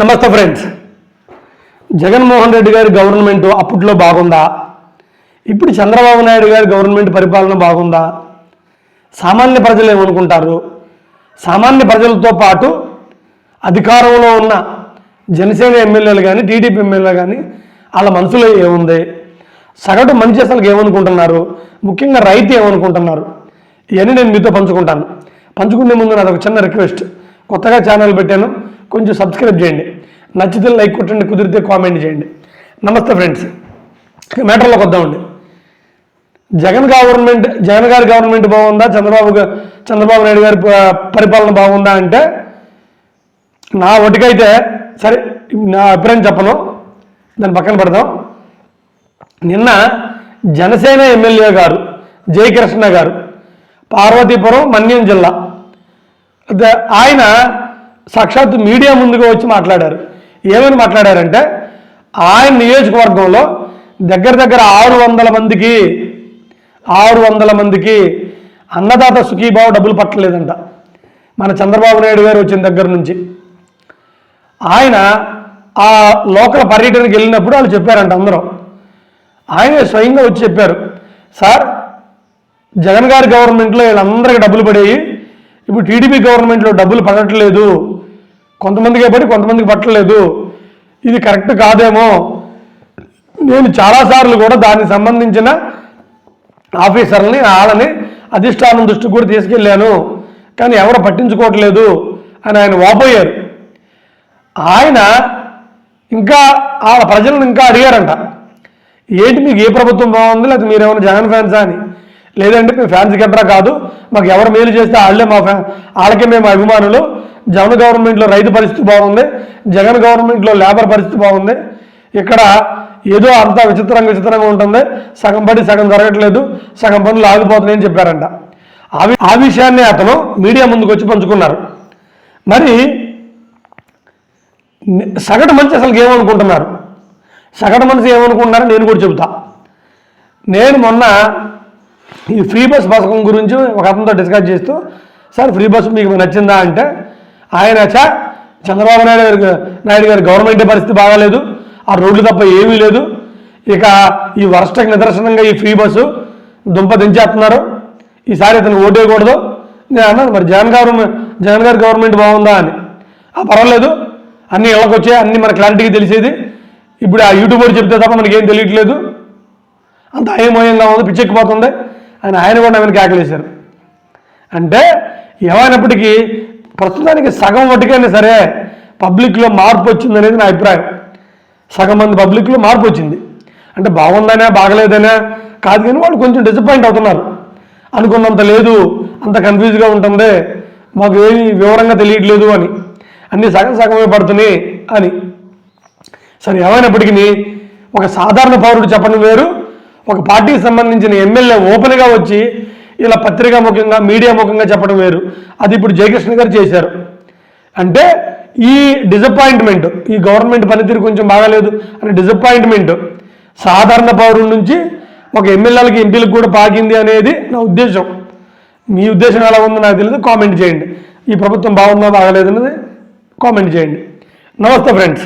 నమస్తే ఫ్రెండ్స్. జగన్మోహన్ రెడ్డి గారి గవర్నమెంట్ అప్పట్లో బాగుందా? ఇప్పుడు చంద్రబాబు నాయుడు గారి గవర్నమెంట్ పరిపాలన బాగుందా? సామాన్య ప్రజలు ఏమనుకుంటారు? సామాన్య ప్రజలతో పాటు అధికారంలో ఉన్న జనసేన ఎమ్మెల్యేలు కానీ టీడీపీ ఎమ్మెల్యేలు కానీ వాళ్ళ మనసులో ఏముంది? సగటు మంచి అసలు ఏమనుకుంటున్నారు? ముఖ్యంగా రైతు ఏమనుకుంటున్నారు? ఇవన్నీ నేను మీతో పంచుకుంటాను. పంచుకునే ముందు నాది ఒక చిన్న రిక్వెస్ట్. కొత్తగా ఛానల్ పెట్టాను. కొంచెం సబ్స్క్రైబ్ చేయండి. నచ్చితే లైక్ కొట్టండి కుదిరితే కామెంట్ చేయండి. నమస్తే ఫ్రెండ్స్ మ్యాటర్లోకి వద్దామండి. జగన్ గవర్నమెంట్ జగన్ గారి గవర్నమెంట్ బాగుందా? చంద్రబాబు చంద్రబాబు నాయుడు గారి పరిపాలన బాగుందా అంటే నా ఒటికైతే సరే నా అభిప్రాయం చెప్పను. దాన్ని పక్కన పెడదాం. నిన్న జనసేన ఎమ్మెల్యే గారు జయకృష్ణ గారు పార్వతీపురం మన్యం జిల్లా ఆయన సాక్షాత్ మీడియా ముందుగా వచ్చి మాట్లాడారు. ఏమని మాట్లాడారంటే ఆయన నియోజకవర్గంలో దగ్గర దగ్గర ఆరు వందల మందికి ఆరు వందల మందికి అన్నదాత సుఖీభావ డబ్బులు పట్టలేదంట. మన చంద్రబాబు నాయుడు గారు వచ్చిన దగ్గర నుంచి. ఆయన ఆ లోకల్ పర్యటనకి వెళ్ళినప్పుడు వాళ్ళు చెప్పారంట అందరూ. ఆయన స్వయంగా వచ్చి చెప్పారు సార్ జగన్ గారి గవర్నమెంట్లో వీళ్ళందరికీ డబ్బులు పడేవి ఇప్పుడు టీడీపీ గవర్నమెంట్లో డబ్బులు పడట్లేదు. కొంతమందికే పడి కొంతమందికి పట్టలేదు. ఇది కరెక్ట్ కాదేమో. నేను చాలాసార్లు కూడా దానికి సంబంధించిన ఆఫీసర్ని వాళ్ళని అధిష్టానం దృష్టికి కూడా తీసుకెళ్ళాను. కానీ ఎవరు పట్టించుకోవట్లేదు అని ఆయన వాపోయారు. ఆయన ఇంకా వాళ్ళ ప్రజలను ఇంకా అడిగారంట. ఏంటి మీకు ఏ ప్రభుత్వం బాగుంది? లేకపోతే మీరేమైనా ఏమైనా జగన్ ఫ్యాన్సా అని? లేదంటే మేము ఫ్యాన్స్ గట్రా కాదు. మాకు ఎవరు మేలు చేస్తే వాళ్ళే మా ఫ్యా వాళ్ళకే మేము అభిమానులు. జగన్ గవర్నమెంట్లో రైతు పరిస్థితి బాగుంది జగన్ గవర్నమెంట్లో లేబర్ పరిస్థితి బాగుంది. ఇక్కడ ఏదో అంతా విచిత్రంగా విచిత్రంగా ఉంటుంది. సగం పడి సగం జరగట్లేదు సగం పనులు ఆగిపోతున్నాయని చెప్పారంట. ఆ ఆ విషయాన్ని అతను మీడియా ముందుకు వచ్చి పంచుకున్నారు. మరి సగటు మనిషి అసలు ఏమనుకుంటున్నారు? సగటు మనిషి ఏమనుకుంటున్నారో నేను కూడా చెబుతా. నేను మొన్న ఈ ఫ్రీ బస్ పథకం గురించి ఒక అతనితో డిస్కస్ చేస్తూ సార్ ఫ్రీ బస్ మీకు నచ్చిందా? అంటే ఆయన చా చంద్రబాబు నాయుడు గారు నాయుడు గారి గవర్నమెంట్ పరిస్థితి బాగాలేదు. ఆ రోడ్లు తప్ప ఏమీ లేదు. ఇక ఈ వర్షకు నిదర్శనంగా ఈ ఫ్రీ బస్సు దుంప దించేస్తున్నారు. ఈసారి ఇతను ఓటేయకూడదు. నేను అన్నాను మరి జగన్ గారు జగన్ గారి గవర్నమెంట్ బాగుందా అని. ఆ పర్వాలేదు. అన్ని ఇళ్ళకి వచ్చాయి. అన్ని మన క్లారిటీగా తెలిసేది. ఇప్పుడు ఆ యూట్యూబర్ చెప్తే తప్ప మనకేం తెలియట్లేదు. అంత అయమయంగా ఉంది పిచ్చెక్కిపోతుంది. అని ఆయన కూడా ఆమెను కేకలేశారు. అంటే ఏమైనప్పటికీ ప్రస్తుతానికి సగం వడ్డీకైనా సరే పబ్లిక్లో మార్పు వచ్చింది అనేది నా అభిప్రాయం. సగం మంది పబ్లిక్లో మార్పు వచ్చింది. అంటే బాగుందనే బాగలేదనే కాదు కానీ వాళ్ళు కొంచెం డిసప్పాయింట్ అవుతున్నారు. అనుకున్నంత లేదు అంత కన్ఫ్యూజ్గా ఉంటుంది మాకు ఏమి వివరంగా తెలియట్లేదు అని. అన్ని సగం సగమే పడుతున్నాయి అని. సరే ఏమైనప్పటికీ ఒక సాధారణ పౌరుడు చెప్పడం వేరు. ఒక పార్టీకి సంబంధించిన ఎమ్మెల్యే ఓపెన్గా వచ్చి ఇలా పత్రికా ముఖంగా మీడియా ముఖంగా చెప్పడం వేరు. అది ఇప్పుడు జయకృష్ణ గారు చేశారు. అంటే ఈ డిసప్పాయింట్మెంట్ ఈ గవర్నమెంట్ పనితీరు కొంచెం బాగాలేదు అనే డిసప్పాయింట్మెంట్ సాధారణ పౌరుల నుంచి ఒక ఎమ్మెల్యేలకి ఎంపీలకు కూడా పాకింది అనేది నా ఉద్దేశం. మీ ఉద్దేశం ఎలా ఉందో నాకు తెలియదు. కామెంట్ చేయండి. ఈ ప్రభుత్వం బాగుందా బాగలేదు అనేది కామెంట్ చేయండి. నమస్తే ఫ్రెండ్స్